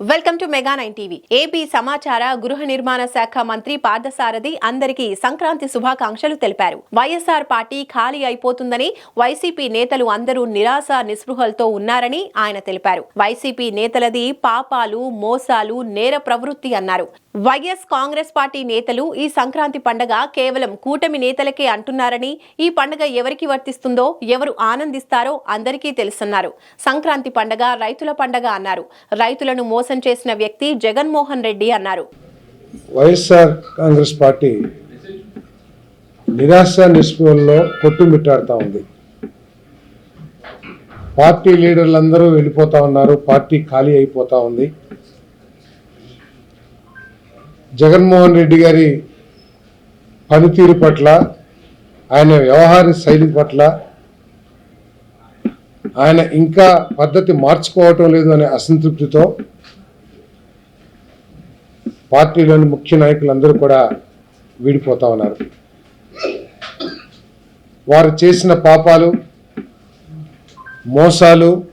Welcome to mega nine TV. AP సమాచార గృహ నిర్మాణ శాఖ మంత్రి పార్థసారథి అందరికీ సంక్రాంతి శుభాకాంక్షలు తెలిపారు. వైఎస్ఆర్ పార్టీ ఖాళీ అయిపోతుందని వైసీపీ నేతలు అందరూ నిరాశ నిస్పృహలతో ఉన్నారని ఆయన తెలిపారు. వైసీపీ నేతలది పాపాలు మోసాలు నేర ప్రవృత్తి అన్నారు. వైఎస్ కాంగ్రెస్ పార్టీ నేతలు ఈ సంక్రాంతి పండగ కేవలం కూటమి నేతలకే అంటున్నారని ఈ పండగ ఎవరికి వర్తిస్తుందో ఎవరు ఆనందిస్తారో అందరికీ తెలుసన్నారు. సంక్రాంతి పండగ రైతుల పండగ అన్నారు. రైతులను మోస మోసం చేసిన వ్యక్తి జగన్మోహన్ రెడ్డి అన్నారు. వైఎస్ఆర్ కాంగ్రెస్ పార్టీ నిరాశ నిస్పృహల్లో కొట్టుమిట్టాడుతూ ఉంది. పార్టీ లీడర్లందరూ వెళ్ళిపోతా ఉన్నారు పార్టీ ఖాళీ అయిపోతా ఉంది. జగన్మోహన్ రెడ్డి గారి పనితీరు పట్ల ఆయన వ్యవహార శైలి పట్ల ఆయన ఇంకా పద్ధతి మార్చుకోవటం లేదు అనే అసంతృప్తితో పార్టీలోని ముఖ్య నాయకులందరూ కూడా వీడిపోతా ఉన్నారు. వారు చేసిన పాపాలు మోసాలు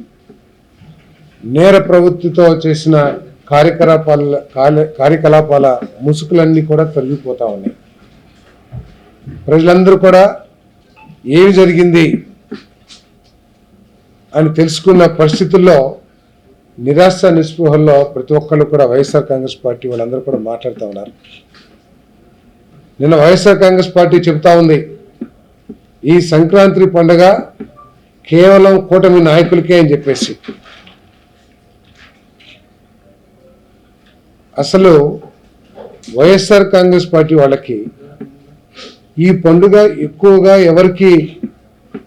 నేర ప్రవృత్తితో చేసిన కార్యకలాపాల కాల- కార్యకలాపాల ముసుగులన్నీ కూడా తొలగిపోతా ఉన్నాయి. ప్రజలందరూ కూడా ఏమి జరిగింది అని తెలుసుకున్న పరిస్థితుల్లో నిరాశ నిస్పృహల్లో ప్రతి ఒక్కళ్ళు కూడా వైఎస్ఆర్ కాంగ్రెస్ పార్టీ వాళ్ళందరూ కూడా మాట్లాడుతూ ఉన్నారు. నిన్న వైఎస్ఆర్ కాంగ్రెస్ పార్టీ చెబుతా ఉంది ఈ సంక్రాంతి పండుగ కేవలం కూటమి నాయకులకే అని చెప్పేసి. అసలు వైఎస్ఆర్ కాంగ్రెస్ పార్టీ వాళ్ళకి ఈ పండుగ ఎక్కువగా ఎవరికి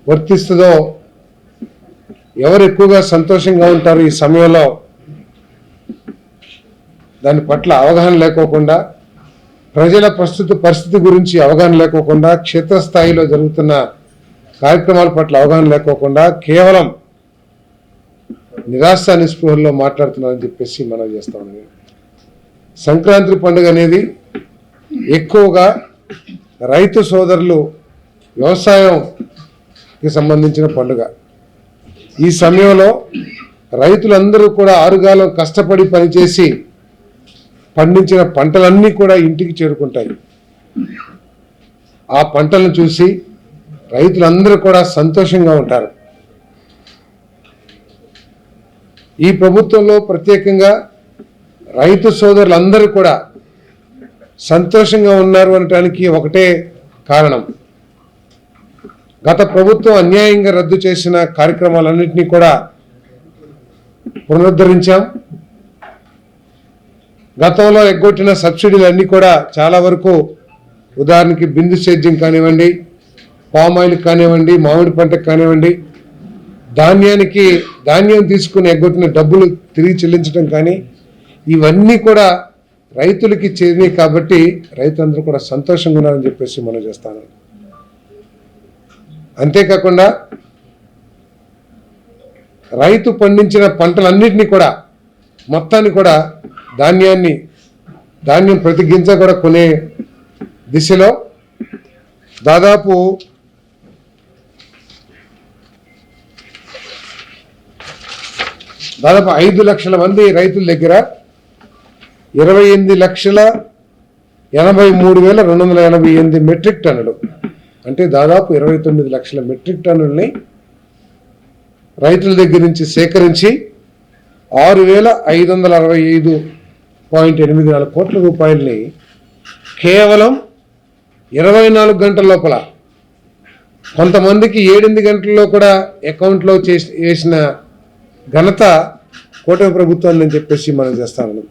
వర్తిస్తుందో ఎవరు ఎక్కువగా సంతోషంగా ఉంటారు ఈ సమయంలో? దాని పట్ల అవగాహన లేకోకుండా ప్రజల ప్రస్తుత పరిస్థితి గురించి అవగాహన లేకోకుండా క్షేత్రస్థాయిలో జరుగుతున్న కార్యక్రమాల పట్ల అవగాహన లేకోకుండా కేవలం నిరాశ నిస్పృహల్లో మాట్లాడుతున్నారని చెప్పేసి మనం చేస్తా సంక్రాంతి పండుగ అనేది ఎక్కువగా రైతు సోదరులు వ్యవసాయంకి సంబంధించిన పండుగ. ఈ సమయంలో రైతులందరూ కూడా ఆరుగాలం కష్టపడి పనిచేసి పండించిన పంటలన్నీ కూడా ఇంటికి చేరుకుంటాయి. ఆ పంటలను చూసి రైతులందరూ కూడా సంతోషంగా ఉంటారు. ఈ ప్రభుత్వంలో ప్రత్యేకంగా రైతు సోదరులందరూ కూడా సంతోషంగా ఉన్నారు అనటానికి ఒకటే కారణం. గత ప్రభుత్వం అన్యాయంగా రద్దు చేసిన కార్యక్రమాలన్నింటినీ కూడా పునరుద్ధరించాం. గతంలో ఎగ్గొట్టిన సబ్సిడీలన్నీ కూడా చాలా వరకు ఉదాహరణకి బిందు సేద్యం కానివ్వండి పామాయిల్ కానివ్వండి మామిడి పంటకు కానివ్వండి ధాన్యానికి ధాన్యం తీసుకుని ఎగ్గొట్టిన డబ్బులు తిరిగి చెల్లించడం కానీ ఇవన్నీ కూడా రైతులకి చేరినాయి కాబట్టి రైతులందరూ కూడా సంతోషంగా ఉన్నారని చెప్పేసి మనం చేస్తాను అంతేకాకుండా రైతు పండించిన పంటలన్నింటినీ కూడా మొత్తాన్ని కూడా ధాన్యాన్ని ధాన్యం ప్రతి గింజ కూడా కొనే దిశలో దాదాపు దాదాపు ఐదు లక్షల మంది రైతుల దగ్గర ఇరవై ఎనిమిది లక్షల ఎనభై మూడు వేల రెండు వందల ఎనభై ఎనిమిది మెట్రిక్ టన్నులు అంటే దాదాపు ఇరవై తొమ్మిది లక్షల మెట్రిక్ టన్నుల్ని రైతుల దగ్గర నుంచి సేకరించి ఆరు వేల ఐదు వందల అరవై ఐదు పాయింట్ ఎనిమిది నాలుగు కోట్ల రూపాయల్ని కేవలం ఇరవై నాలుగు గంటల లోపల కొంతమందికి ఏడెనిమిది గంటల్లో కూడా అకౌంట్లో చేసి ఘనత కూటమి ప్రభుత్వాన్ని చెప్పేసి మనం చేస్తామని